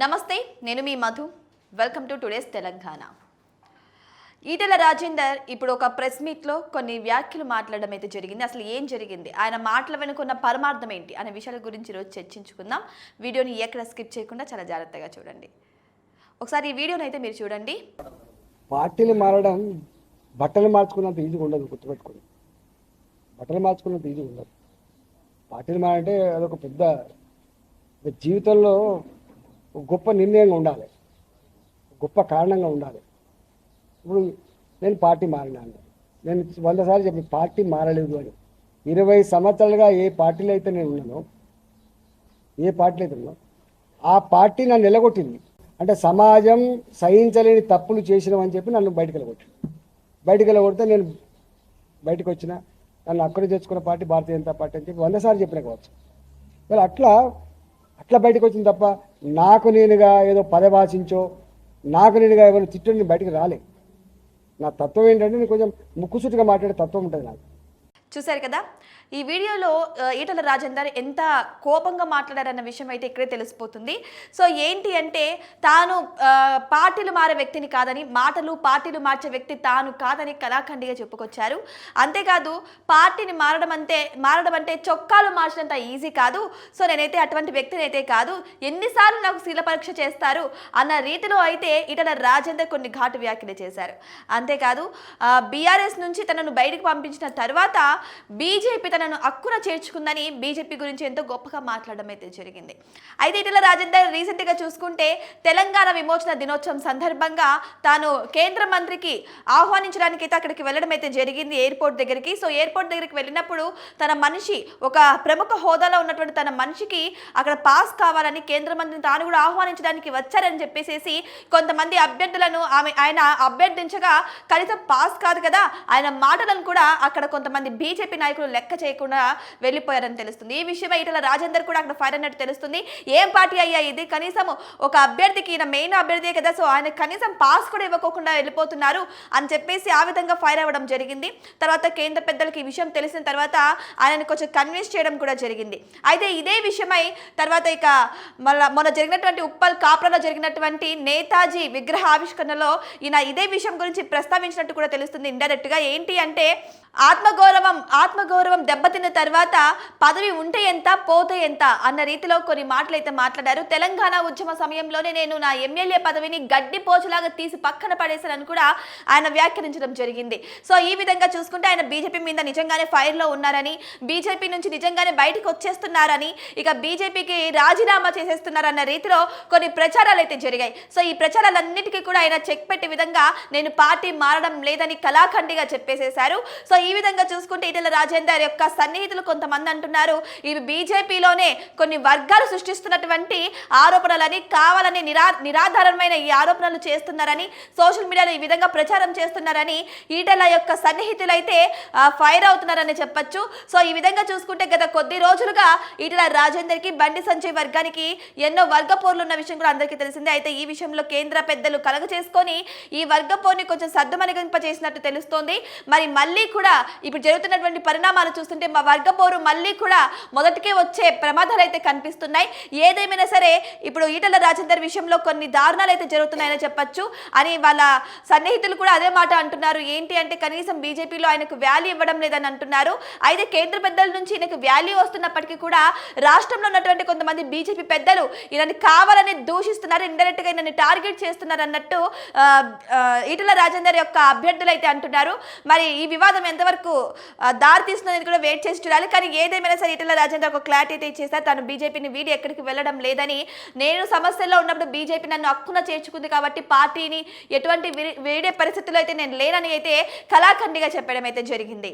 నమస్తే నేను మీ Madhu. Welcome to today's Telangana Etela Rajender ఇప్పుడు ఒక ప్రెస్ మీట్లో కొన్ని వ్యాఖ్యలు మాట్లాడడం అయితే జరిగింది. అసలు ఏం జరిగింది? ఆయన మాటల వెనుకున్న పరమార్థం ఏంటి? అనే విషయాల గురించి ఈరోజు చర్చించుకుందాం. వీడియోని ఎక్కడ స్కిప్ చేయకుండా చాలా జాగ్రత్తగా చూడండి. ఒకసారి ఈ వీడియోని అయితే మీరు చూడండి. పార్టీలు మారడం బట్టలు మార్చుకున్నంత ఈజీగా ఉండదు గుర్తుపెట్టుకోండి. బట్టలు మార్చుకున్నంత ఈజీగా ఉండదు. పార్టీలు మారంటే అదొక పెద్ద జీవితంలో గొప్ప నిర్ణయంగా ఉండాలి. గొప్ప కారణంగా ఉండాలి. ఇప్పుడు నేను పార్టీ మారినాను. నేను వంద సార్లు చెప్పి పార్టీ మారలేదు అని. ఇరవై సంవత్సరాలుగా ఏ పార్టీలో అయితే నేను ఉన్నానో ఏ పార్టీలో అయితే ఉన్నానో ఆ పార్టీ నన్ను నిలగొట్టింది. అంటే సమాజం సహించలేని తప్పులు చేసినామని చెప్పి నన్ను బయటకు వెళ్ళగొట్టింది. బయటకు వెళ్ళగొడితే నేను బయటకు వచ్చిన నన్ను అక్కడ తెచ్చుకున్న పార్టీ భారతీయ జనతా పార్టీ అని చెప్పి వంద సార్లు చెప్పిన కావచ్చు. మరి అట్లా అట్లా బయటకు వచ్చింది తప్ప నాకు నేనుగా ఏదో పదభాషించో నాకు నేనుగా ఎవరు తిట్టని బయటకు రాలే. నా తత్వం ఏంటంటే నేను కొంచెం ముక్కుసూటిగా మాట్లాడే తత్వం ఉంటుంది నాకు. చూశారు కదా? ఈ వీడియోలో ఈటల రాజేందర్ ఎంత కోపంగా మాట్లాడారన్న విషయం అయితే ఇక్కడే తెలిసిపోతుంది. సో ఏంటి అంటే తాను పార్టీలు మారే వ్యక్తిని కాదని మాటలు పార్టీలు మార్చే వ్యక్తి తాను కాదని కళాఖండిగా చెప్పుకొచ్చారు. అంతేకాదు పార్టీని మారడం అంటే మారడం అంటే చొక్కాలు మార్చినంత ఈజీ కాదు. సో నేనైతే అటువంటి వ్యక్తిని అయితే కాదు. ఎన్నిసార్లు నాకు శీల పరీక్ష చేస్తారు అన్న రీతిలో అయితే ఈటల రాజేందర్ కొన్ని ఘాటు వ్యాఖ్యలు చేశారు. అంతేకాదు బీఆర్ఎస్ నుంచి తనను బయటకు పంపించిన తర్వాత బీజేపీ తనను అక్కున చేర్చుకుందని బీజేపీ గురించి ఎంతో గొప్పగా మాట్లాడడం అయితే జరిగింది. అయితే ఇటీవల రాజేందర్ రీసెంట్గా చూసుకుంటే తెలంగాణ విమోచన దినోత్సవం సందర్భంగా తాను కేంద్ర మంత్రికి ఆహ్వానించడానికి అయితే అక్కడికి వెళ్ళడం అయితే జరిగింది ఎయిర్పోర్ట్ దగ్గరికి. సో ఎయిర్పోర్ట్ దగ్గరికి వెళ్ళినప్పుడు తన మనిషి ఒక ప్రముఖ హోదాలో ఉన్నటువంటి తన మనిషికి అక్కడ పాస్ కావాలని కేంద్ర మంత్రిని తాను కూడా ఆహ్వానించడానికి వచ్చారని చెప్పేసేసి కొంతమంది అభ్యర్థులను ఆమె ఆయన అభ్యర్థించగా కనీసం పాస్ కాదు కదా ఆయన మాటలను కూడా అక్కడ కొంతమంది బీజేపీ నాయకులు లెక్క చేయకుండా వెళ్ళిపోయారని తెలుస్తుంది. ఈ విషయమై ఇటల రాజేందర్ కూడా అక్కడ ఫైర్ అన్నట్టు తెలుస్తుంది. ఏం పార్టీ అయ్యా ఇది? కనీసం ఒక అభ్యర్థికి ఈయన మెయిన్ అభ్యర్థి కదా సో ఆయన కనీసం పాస్ కూడా ఇవ్వకోకుండా వెళ్ళిపోతున్నారు అని చెప్పేసి ఆ విధంగా ఫైర్ అవ్వడం జరిగింది. తర్వాత కేంద్ర పెద్దలకి ఈ విషయం తెలిసిన తర్వాత ఆయనను కొంచెం కన్విన్స్ చేయడం కూడా జరిగింది. అయితే ఇదే విషయమై తర్వాత ఇక మళ్ళా మొన్న జరిగినటువంటి ఉప్పల్ కాప్రాలో జరిగినటువంటి నేతాజీ విగ్రహ ఆవిష్కరణలో ఈయన ఇదే విషయం గురించి ప్రస్తావించినట్టు కూడా తెలుస్తుంది. ఇండైరెక్ట్గా ఏంటి అంటే ఆత్మగౌరవం ఆత్మగౌరవం దెబ్బతిన్న తర్వాత పదవి ఉంటే ఎంత పోతే ఎంత అన్న రీతిలో కొన్ని మాటలు అయితే మాట్లాడారు. తెలంగాణ ఉద్యమ సమయంలోనే నేను నా ఎమ్మెల్యే పదవిని గడ్డి పోచులాగా తీసి పక్కన పడేశానని కూడా ఆయన వ్యాఖ్యానించడం జరిగింది. సో ఈ విధంగా చూసుకుంటే ఆయన బీజేపీ మీద నిజంగానే ఫైర్లో ఉన్నారని బీజేపీ నుంచి నిజంగానే బయటకు వచ్చేస్తున్నారని ఇక బీజేపీకి రాజీనామా చేసేస్తున్నారన్న రీతిలో కొన్ని ప్రచారాలు అయితే జరిగాయి. సో ఈ ప్రచారాలన్నిటికీ కూడా ఆయన చెక్ పెట్టే విధంగా నేను పార్టీ మారడం లేదని కళాఖండిగా చెప్పేసేశారు. సో ఈ విధంగా చూసుకుంటే ఈటెల రాజేందర్ యొక్క సన్నిహితులు కొంతమంది అంటున్నారు. ఇవి బీజేపీలోనే కొన్ని వర్గాలు సృష్టిస్తున్నటువంటి ఆరోపణలని కావాలని నిరా నిరాధారమైన ఈ ఆరోపణలు చేస్తున్నారని సోషల్ మీడియాలో ఈ విధంగా ప్రచారం చేస్తున్నారని ఈటెల యొక్క సన్నిహితులైతే ఫైర్ అవుతున్నారని చెప్పొచ్చు. సో ఈ విధంగా చూసుకుంటే గత కొద్ది రోజులుగా ఈటెల రాజేందర్కి బండి సంజయ్ వర్గానికి ఎన్నో వర్గ పోర్లు ఉన్న విషయం కూడా అందరికీ తెలిసిందే. అయితే ఈ విషయంలో కేంద్ర పెద్దలు కలగ చేసుకొని ఈ వర్గ పోర్ని కొంచెం సర్దుమణిగింప చేసినట్టు తెలుస్తోంది. మరి మళ్ళీ కూడా ఇప్పుడు జరుగుతున్నటువంటి పరిణామాలు చూస్తుంటే మా వర్గ పోరు మళ్ళీ కూడా మొదటికే వచ్చే ప్రమాదాలు అయితే కనిపిస్తున్నాయి. ఏదేమైనా సరే ఇప్పుడు ఈటల రాజేందర్ విషయంలో కొన్ని దారుణాలు అయితే జరుగుతున్నాయని చెప్పొచ్చు. అని వాళ్ళ సన్నిహితులు కూడా అదే మాట అంటున్నారు. ఏంటి అంటే కనీసం బీజేపీలో ఆయనకు వాల్యూ ఇవ్వడం లేదని అంటున్నారు. అయితే కేంద్ర పెద్దల నుంచి ఈయనకు వాల్యూ వస్తున్నప్పటికీ కూడా రాష్ట్రంలో ఉన్నటువంటి కొంతమంది బీజేపీ పెద్దలు ఈయనని కావాలని దూషిస్తున్నారు ఇండైరెక్ట్గా ఈయనని టార్గెట్ చేస్తున్నారు అన్నట్టు ఈటల రాజేందర్ యొక్క అభ్యర్థులు అయితే అంటున్నారు. మరి ఈ వివాదం ఎంతవరకు దారి తీస్తుందని కూడా వెయిట్ చేసి చూడాలి. కానీ ఏదేమైనా సరే ఇటల రాజేంద్ర ఒక క్లారిటీ అయితే ఇచ్చేసారు తను బీజేపీని వీడి ఎక్కడికి వెళ్ళడం లేదని నేను సమస్యల్లో ఉన్నప్పుడు బీజేపీ నన్ను హక్కున చేర్చుకుంది కాబట్టి పార్టీని ఎటువంటి విరి- వీడే పరిస్థితుల్లో అయితే నేను లేనని అయితే కళాఖండిగా చెప్పడం అయితే జరిగింది.